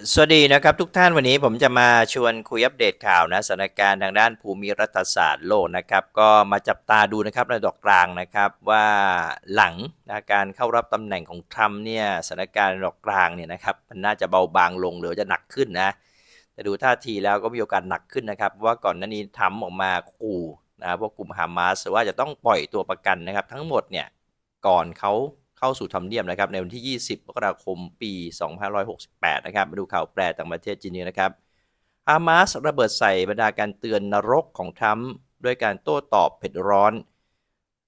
สวัสดีนะครับทุกท่านวันนี้ผมจะมาชวนคุยอัปเดตข่าวนะสถานการณ์ทางด้านภูมิรัฐศาสตร์โลกนะครับก็มาจับตาดูนะครับในดอกกลางนะครับว่าหลังนะการเข้ารับตำแหน่งของทรัมป์เนี่ยสถานการณ์ดอกกลางเนี่ยนะครับมันน่าจะเบาบางลงหรือจะหนักขึ้นนะแต่ดูท่าทีแล้วก็มีโอกาสหนักขึ้นนะครับว่าก่อนหน้านี้ทรัมป์ออกมาขู่นะพวกกลุ่มฮามาสว่าจะต้องปล่อยตัวประกันนะครับทั้งหมดเนี่ยก่อนเขา เข้าสู่ทำเนียบนะครับในวันที่ 20มกราคมปี 2568 นะครับ มาดูข่าวแปลต่างประเทศจีนนี้นะครับฮามาสระเบิดใส่บรรดาการเตือนนรกของทรัมป์ด้วยการโต้ตอบเผ็ดร้อน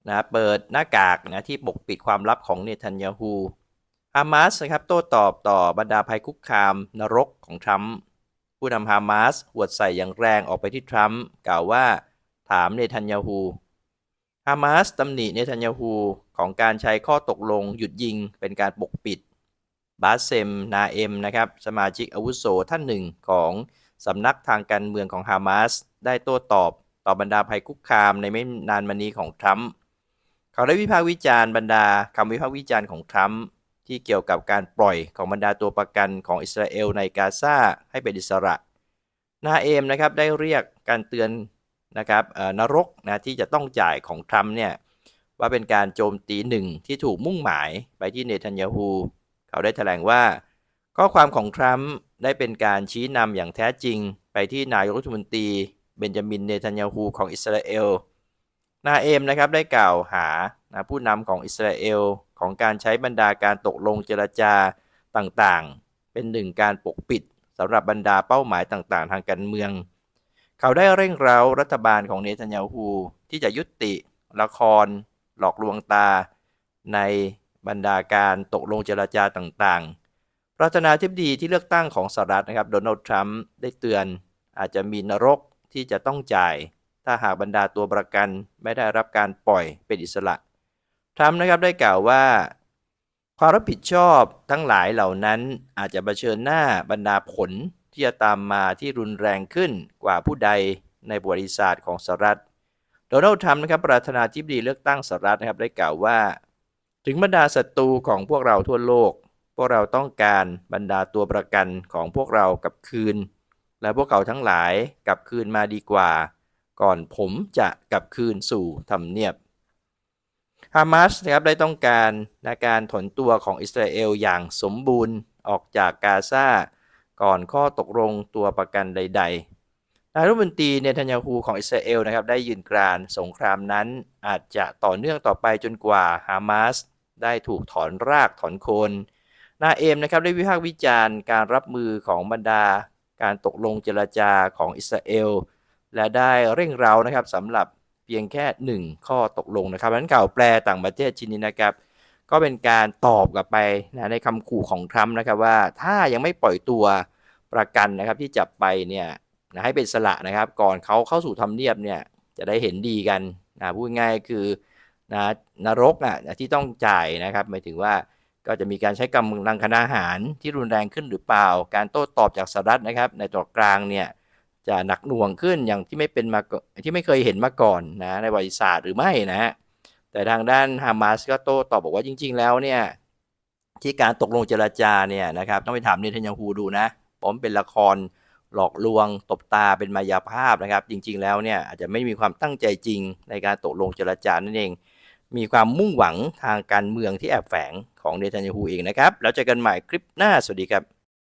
นะเปิดหน้ากากนะที่ปกปิดความลับของเนทันยาฮูฮามาสนะครับโต้ตอบต่อบรรดาภัยคุกคามนรกของทรัมป์ผู้นำฮามาสหวดใส่อย่างแรงออกไปที่ทรัมป์กล่าวว่าถามเนทันยาฮู ฮามาสตำหนิเนทันยาฮูของการใช้ข้อตกลงหยุดยิงเป็นการปกปิด บาสเซม นาเอ็มนะครับสมาชิกอาวุโสท่านหนึ่งของสำนักทางการเมืองของฮามาสได้โต้ตอบต่อบรรดาภัยคุกคามในไม่นานมานี้ของทรัมป์เขาได้วิพากษ์วิจารณ์บรรดาคำวิพากษ์วิจารณ์ของทรัมป์ที่เกี่ยวกับการปล่อยของบรรดาตัวประกันของอิสราเอลในกาซาให้เป็นอิสระ นาเอมนะครับได้เรียกการเตือน นะครับนรกนะที่จะต้องจ่ายของทรัมป์เนี่ยว่าเป็นการโจมตีหนึ่งที่ถูกมุ่งหมายไปที่เนทันยาฮูเขาได้แถลงว่า ข้อความของทรัมป์ได้เป็นการชี้นำอย่างแท้จริง ไปที่นายกรัฐมนตรีเบนจามินเนทันยาฮูของอิสราเอลนาเอมนะครับได้กล่าวหานะผู้นำของอิสราเอลของการใช้บรรดาการตกลงเจรจาต่างๆ เป็นหนึ่งการปกปิดสำหรับบรรดาเป้าหมายต่างๆ ทางการเมือง เขาได้เร่งเร้ารัฐบาลของเนทันยาฮูที่จะยุติละคร หลอกลวงตา ในบรรดาการตกลงเจรจาต่างๆ ประธานาธิบดีที่เลือกตั้งของสหรัฐนะครับโดนัลด์ทรัมป์ได้เตือนอาจจะมีนรกที่จะต้องจ่าย ถ้าหากบรรดาตัวประกันไม่ได้รับการปล่อยเป็นอิสระ ทรัมป์นะครับได้กล่าวว่า ความรับผิดชอบทั้งหลายเหล่านั้นอาจจะเผชิญหน้าบรรดาผล ที่จะตามมาที่รุนแรงขึ้นกว่าผู้ใดในประวัติศาสตร์ของสหรัฐ โดนัลด์ทรัมป์นะครับประธานาธิบดีเลือกตั้งสหรัฐนะครับได้กล่าวว่า ถึงบรรดาศัตรูของพวกเราทั่วโลก พวกเราต้องการบรรดาตัวประกันของพวกเรากลับคืน และพวกเขาทั้งหลายกลับคืนมาดีกว่า ก่อนผมจะกลับคืนสู่ทำเนียบฮามาสนะครับได้ต้องการในการถอนตัวของอิสราเอลอย่างสมบูรณ์ออกจากกาซา ก่อนข้อตกลงตัวประกันใด ๆ นายรัฐมนตรีเนทันยาฮูของอิสราเอลนะครับได้ยืนกรานสงครามนั้นอาจจะต่อเนื่องต่อไปจนกว่าฮามาสได้ถูกถอนรากถอนโคนนาเอมนะครับได้วิพากษ์วิจารณ์การรับมือของบรรดา การตกลงเจรจาของอิสราเอลและได้เร่งเร้านะครับสำหรับเพียงแค่หนึ่งข้อตกลงนะครับนั้นข่าวแปลต่างประเทศชิ้นนี้นะครับ ก็เป็นการตอบกลับไปนะในคำขู่ของทรัมป์นะครับว่าถ้ายังไม่ปล่อยตัวประกันนะครับที่จับไปเนี่ยนะให้เป็นสละนะครับ ก่อนเขาเข้าสู่ทำเนียบเนี่ยจะได้เห็นดีกันนะพูดง่ายคือนะนรกอะที่ต้องจ่ายนะครับหมายถึงว่าก็จะมีการใช้กำลังคณาหารที่รุนแรงขึ้นหรือเปล่า การโต้ตอบจากสหรัฐนะครับ ในตอนกลางเนี่ยจะหนักหน่วงขึ้นอย่างที่ไม่เป็นมากที่ไม่เคยเห็นมาก่อนนะในประวัติศาสตร์หรือไม่นะฮะ แต่ทางด้านฮามาสก็โต้ตอบบอกว่าจริง ๆ แล้วเนี่ยที่การตกลงเจรจาเนี่ยนะครับต้องไปถามเนทันยาฮูดูนะผมเป็นละครหลอกลวงตบตาเป็นมายาภาพนะครับ จริง ๆ แล้วเนี่ยอาจจะไม่มีความตั้งใจจริงในการตกลงเจรจานั่นเอง มีความมุ่งหวังทางการเมืองที่แอบแฝงของเนทันยาฮูเองนะครับ แล้วเจอกันใหม่คลิปหน้าสวัสดีครับ